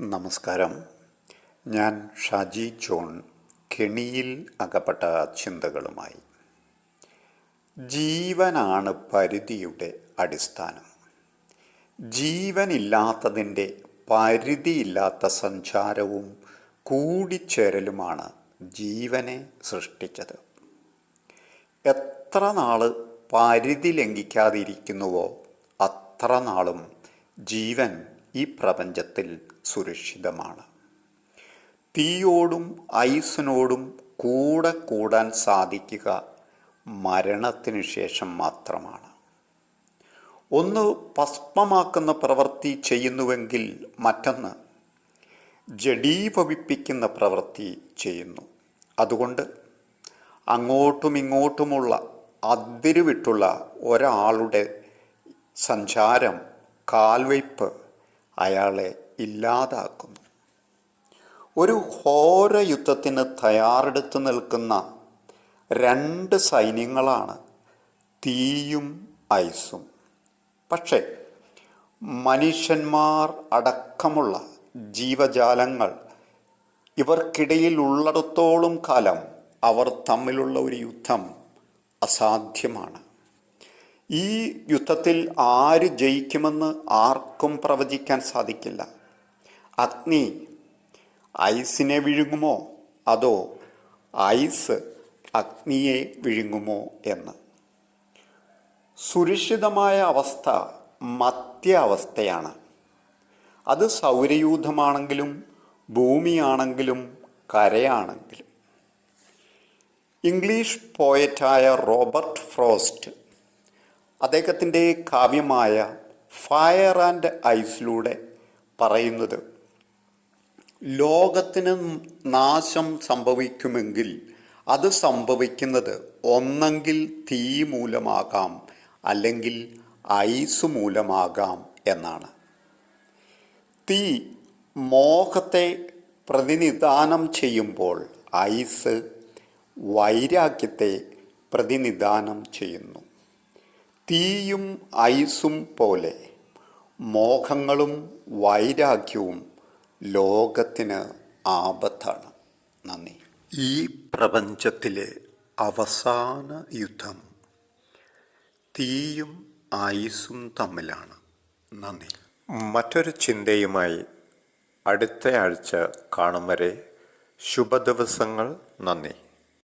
നമസ്കാരം. ഞാൻ ഷാജി ജോൺ കെണിയിൽ അകപ്പെട്ട ചിന്തകളുമായി. ജീവനാണ് പരിധിയുടെ അടിസ്ഥാനം. ജീവനില്ലാത്തതിന്റെ പരിധിയില്ലാത്ത സഞ്ചാരവും കൂടിച്ചേരലുമാണ് ജീവനെ സൃഷ്ടിച്ചത്. എത്ര നാൾ പരിധി ലംഘിക്കാതിരിക്കുന്നുവോ അത്ര നാളും ജീവൻ ഈ പ്രപഞ്ചത്തിൽ സുരക്ഷിതമാണ്. തീയോടും ഐസിനോടും കൂടെ കൂടാൻ സാധിക്കുക മരണത്തിനു ശേഷം മാത്രമാണ്. ഒന്ന് ഭസ്മമാക്കുന്ന പ്രവൃത്തി ചെയ്യുന്നുവെങ്കിൽ മറ്റൊന്ന് ജഡീഭവിപ്പിക്കുന്ന പ്രവൃത്തി ചെയ്യുന്നു. അതുകൊണ്ട് അങ്ങോട്ടും ഇങ്ങോട്ടുമുള്ള അതിരുവിട്ടുള്ള ഒരാളുടെ സഞ്ചാരം കാൽവയ്പ് അയാളെ ഇല്ലാതാക്കുന്നു. ഒരു ഘോര യുദ്ധത്തിന് തയ്യാറെടുത്ത് നിൽക്കുന്ന രണ്ട് സൈന്യങ്ങളാണ് തീയും ഐസും. പക്ഷേ മനുഷ്യന്മാർ അടക്കമുള്ള ജീവജാലങ്ങൾ ഇവർക്കിടയിൽ ഉള്ളിടത്തോളം കാലം അവർ തമ്മിലുള്ള ഒരു യുദ്ധം അസാധ്യമാണ്. ഈ യുദ്ധത്തിൽ ആര് ജയിക്കുമെന്ന് ആർക്കും പ്രവചിക്കാൻ സാധിക്കില്ല. അഗ്നി ഐസിനെ വിഴുങ്ങുമോ? അതോ ഐസ് അഗ്നിയെ വിഴുങ്ങുമോ എന്ന്? സുരക്ഷിതമായ അവസ്ഥ മധ്യ അവസ്ഥയാണ് അത് സൗരയൂഥമാണെങ്കിലും ഭൂമിയാണെങ്കിലും കരയാണെങ്കിലും. ഇംഗ്ലീഷ് പോയറ്റായ റോബർട്ട് ഫ്രോസ്റ്റ് അദ്ദേഹത്തിന്റെ കാവ്യമായ ഫയർ ആൻഡ് ഐസിലൂടെ പറയുന്നത് ലോകത്തിന് നാശം സംഭവിക്കുമെങ്കിൽ അത് സംഭവിക്കുന്നത് ഒന്നെങ്കിൽ തീ മൂലമാകാം അല്ലെങ്കിൽ ഐസ് മൂലമാകാം എന്നാണ്. തീ മോഹത്തെ പ്രതിനിധാനം ചെയ്യുമ്പോൾ ഐസ് വൈരാഗ്യത്തെ പ്രതിനിധാനം ചെയ്യുന്നു. തീയും ഐസും പോലെ മോഹങ്ങളും വൈരാഗ്യവും ലോകത്തിന് ആപത്താണ്. നന്ദി. ഈ പ്രപഞ്ചത്തിലെ അവസാന യുദ്ധം തീയും ഐസും തമ്മിലാണ്. നന്ദി. മറ്റൊരു ചിന്തയുമായി അടുത്ത ആഴ്ച കാണും വരെ ശുഭദിവസങ്ങൾ. നന്ദി.